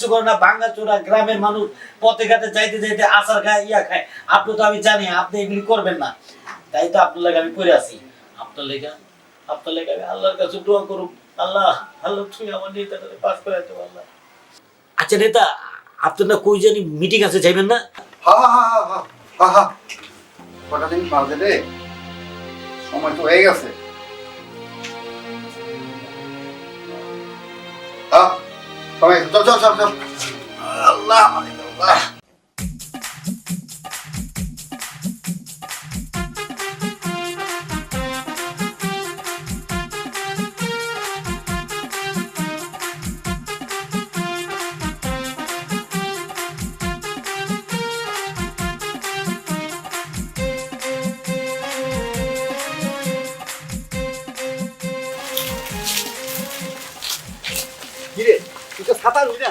কিচ্ছু করে না ভাঙ্গা চোরা গ্রামের মানুষ পথে ঘাটে যাইতে যাইতে আচার খায়, ইয়া খায়। আপনি তো আমি জানি, আপনি এগুলি করবেন না। তাই তো আপনার লাগে আমি পড়ে আছি। আপনার লেগা, আপনার লেগে আমি আল্লাহর কাছে দোয়া করুন আল্লাহ আল্লাহ, তুমি আমার নেতাটাকে পাস করে দেবো আল্লাহ আচ্ছা নেতা না কই জানি মিটিং আছে, যাইবেন না? কটা দিন বাজে রে? সময় তো হয়ে গেছে। হ্যাঁ সবাই চল চল চল চল। আল্লাহ আল্লাহ। কিরে তুই তো ছাতা নিবি না